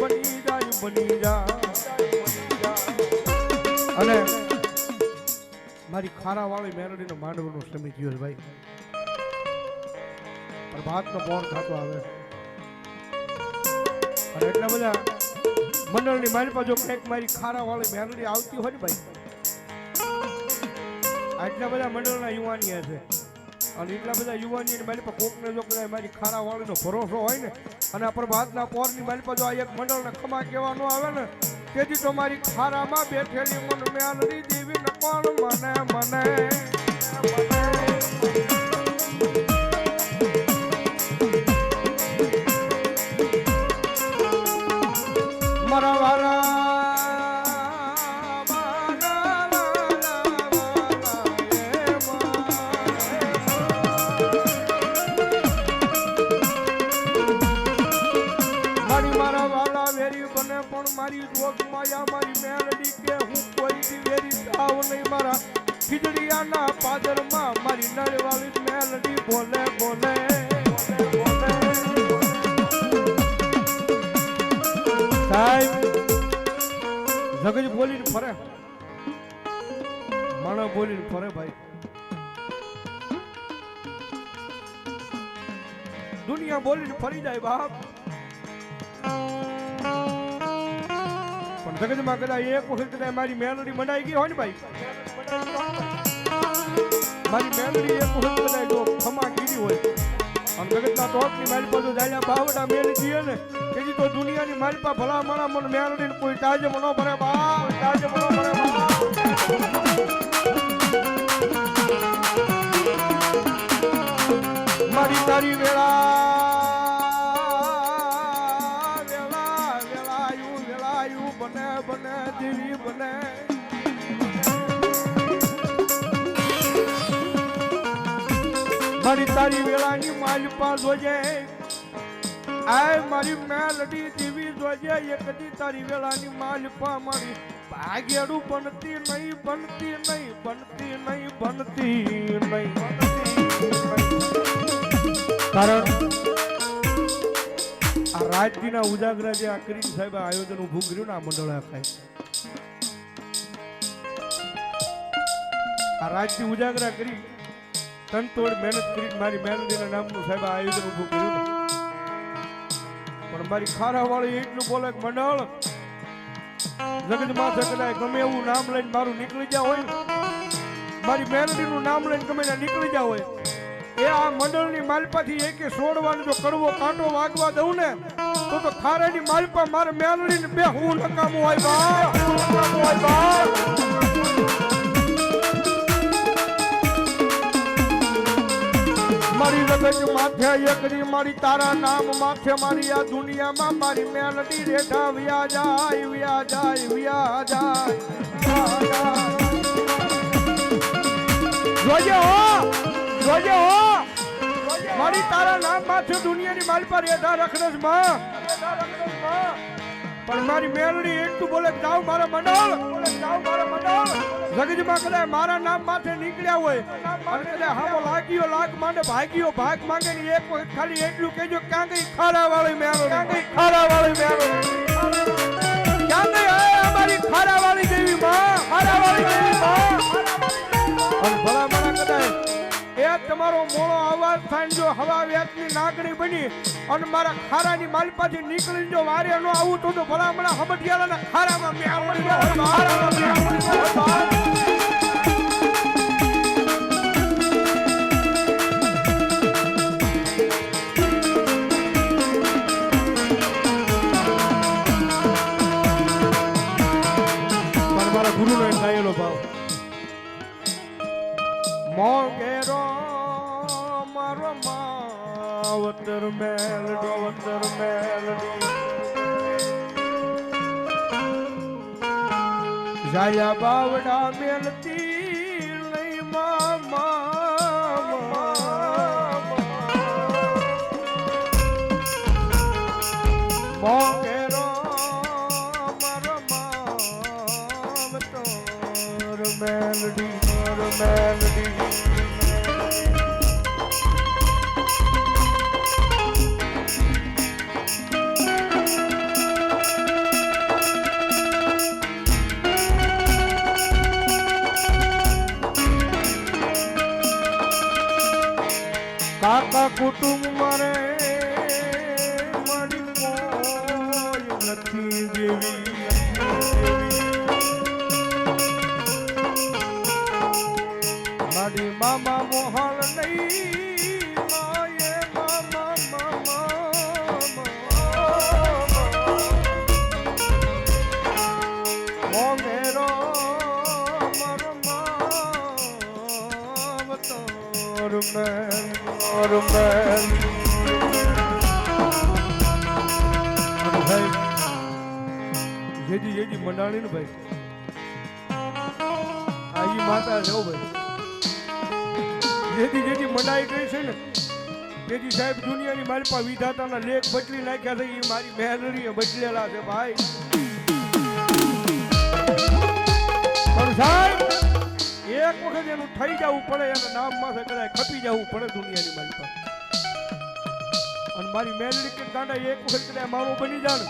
બની જાય બની જાય અને મારી ખારા વાળી મેરડીનો માંડવનો સમય થયો છે ભાઈ. પ્રભાતનો પવન થતો આવે. અને એટલા બધા મંડળની મારી પાસે જો કંઈક મારી ખારા વાળી મેરડી આવતી હોય ને ભાઈ. આટલા બધા મંડળના યુવાની છે. અને એટલા બધા યુવાની મારી પાસે કોકને જો કદાચ મારી ખારા વાળીનો ભરોસો હોય ને, અને આ પ્રભાતના પોરની મારી પાસે જો આ એક મંડળને ખમા કહેવા ન આવે ને, તેથી તો મારી ખારામાં બેઠેલી મન મેલરી દેવી ને કોણ મને મને. મારી રોગ માયા મારી મેલડી કે હું કોઈ દિવેરી સાવ નહીં મારા. ખીજડીયાના પાદરમાં મારી નળવાળી મેલડી બોલે બોલે જગજ બોલીને ફરે. માણસ બોલીને ફરે ભાઈ. દુનિયા બોલીને ફરી જાય બાપ. જગતમાં કદાચ એક વખત કદાચ મારી મેલડી મંડાઈ ગઈ હોય ને ભાઈ? મારી મેલડી એક વખત કદાચ જો ખમા કીધી હોય. આમ જગતના ટોપની મારી પાસે જાયા બાવડા મેળી દીએ ને તેથી તો દુનિયાની મારી પાસે ભલા મારા મન મેલડી કોઈ તાજે મનો ભરે બા તાજે મનો ભરે બા મારી તારી વેળાની માલપા જોજે. આય મારી મેલડી દેવી જોજે. એકદી તારી વેળાની માલપા મારી ભાગેડું બનતી નહીં બનતી નહીં બનતી નહીં બનતી નહીં. કારણ આ રાજ્યના ઉજાગરા જે આ કરી સાહેબ આયોજન ઊભું કર્યું ને આ મંડળ આખાય આ રાજ્ય ઉજાગરા કરી. તનતોડ મહેનત કરી મારી મહેનતીના નામનું સાહેબ આયોજન ઊભું કર્યું પણ મારી ખારા વાળી એટલું બોલે મંડળ જગત માથે કદાચ ગમે એવું નામ લઈને મારું નીકળી જાવ હોય ને, મારી મેલડીનું નામ લઈને ગમે નીકળી જાવ હોય એ આ મંડળની માલપાથી એકે છોડવાનો જો કરવો કાંટો વાગવા દઉં ને તો તો ખારાની માલપા મારે મેલડીને બે હું નકામું હોય બા મારી માથે એકડી મારી, તારા નામ માથે મારી, આ દુનિયામાં મારી મેલડી રેઠા વ્યા જાય, વ્યા વ્યા જાય. જોજે હો, જોજે તારા નામ માથે દુનિયાની મારી પર રેઠા રખડસમાં પણ મારી મેલડી એટલું બોલે જાવ મારા મંડળ બોલે જાવ મારા મંડળ. જગતમાં કદાચ મારા નામ માથે નીકળ્યા હોય અને કદાચ હામો લાગ્યો લાગ માંડે ભાગ્યો ભાગ માંગે ને એક વખત ખાલી એટલું કહેજો ક્યાં ગઈ ખારા વાળી મેળો ક્યાં ગઈ ખારા વાળી મેળો ક્યાં ગઈ અમારી ખારા વાળી દેવી માં ખારા વાળી દેવી માં. એ તમારો મોળો અવાજ થાય જો હવા વ્યાજની નાગણી બની અને મારા ખારાની માલપાથી નીકળી જો વારે નો આવું તો તો ભલામણા હમટિયાળાના ખારામાં મેં આવડી ખારામાં મેં મારા ગુરુનો એક ભાવ. મોગેરો માવતર મેલડી વતર મેલડી. જાયા બાવડા મેલતી. મોર મેં ભાઈ. જેજી જેજી, મંડાણી ને ભાઈ. આ ઈ માતા છે ભાઈ. જેજી જેજી, મંડાઈ ગઈ છે ને? તેજી સાહેબ દુનિયાની મારી પાસે વિધાતાના લેખ બદલી નાખ્યા છે એ મારી મહેરણીએ બદલેલા છે ભાઈ. સાહેબ એક વખત એનું થઈ જવું પડે, એના નામ માથે કદાચ ખપી જવું પડે દુનિયાની મારી પાસે. અને મારી મેલડી કે ગાંડા એક વખત કદાચ મારું બની જાણ.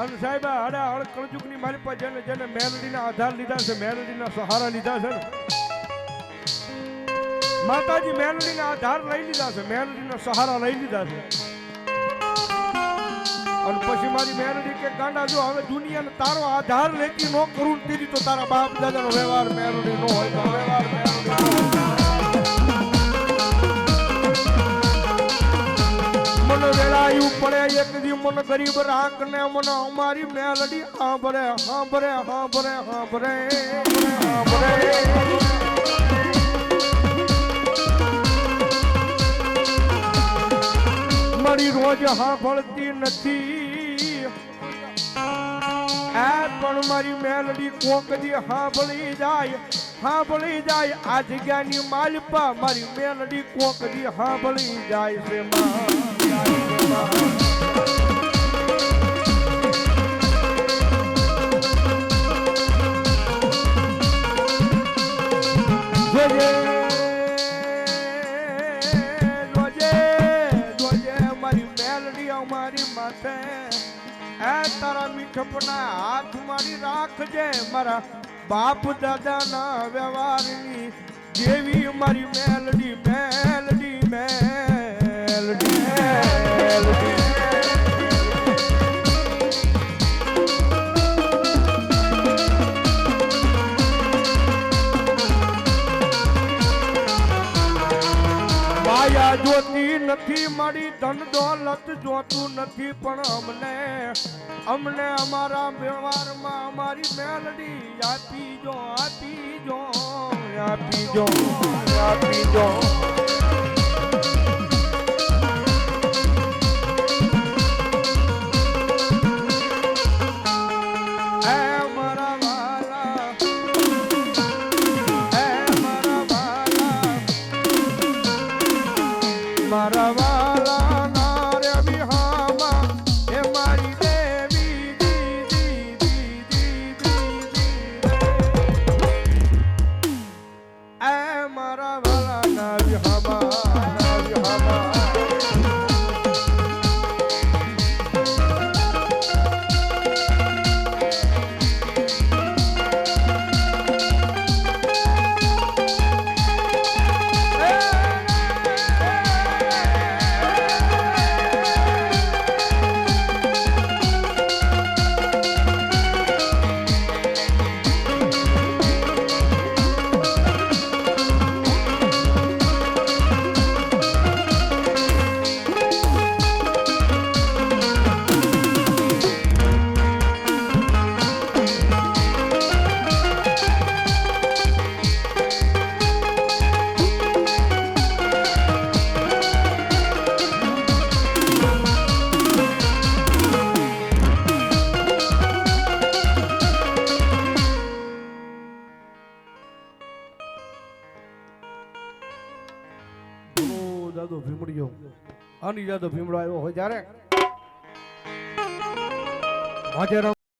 અને સાહેબ હડા હળ કળજુગની મારી પાસે જેને જેને મેલડીના આધાર લીધા છે, મેલડીના સહારા લીધા છે ને. માતાજી મેલડીના આધાર લઈ લીધા છે, મેલડીના સહારા લઈ લીધા છે. અને પછી મારી મેરડી કે, ગાંડા, જો હવે દુનિયાને તારો આધાર લેતી ન કરું તેરી તો તારા બાપ દાદાનો વ્યવહાર મેરડી નો હોય વ્યવહાર મેરડી. મને વેળાયું પડે, એક દી મને ગરીબ રાખ મને અમારી મેલડી હાંભરે હાંભરે હાંભરે હાંભરે હાંભરે મારી રોજ હાંભળતી નથી. આ પણ મારી મેલડી કોક દી સાંભળી જાય હાંભળી જાય. આ જગ્યાની માલપા મારી મેલડી કોક દી સાંભળી જાય છે. માં, જાય મીઠપના હાથ મારી રાખજે મારા બાપ દાદાના વ્યવહારની જેવી મારી મેલડી મેલડી નથી મારી ધન દોલત જોતું નથી, પણ અમને અમને અમારા વ્યવહારમાં અમારી મેલડી આપી જો આપી જો આપી જો આપી જો ભીમડીયો તો ભીમડો આવ્યો હોય ત્યારે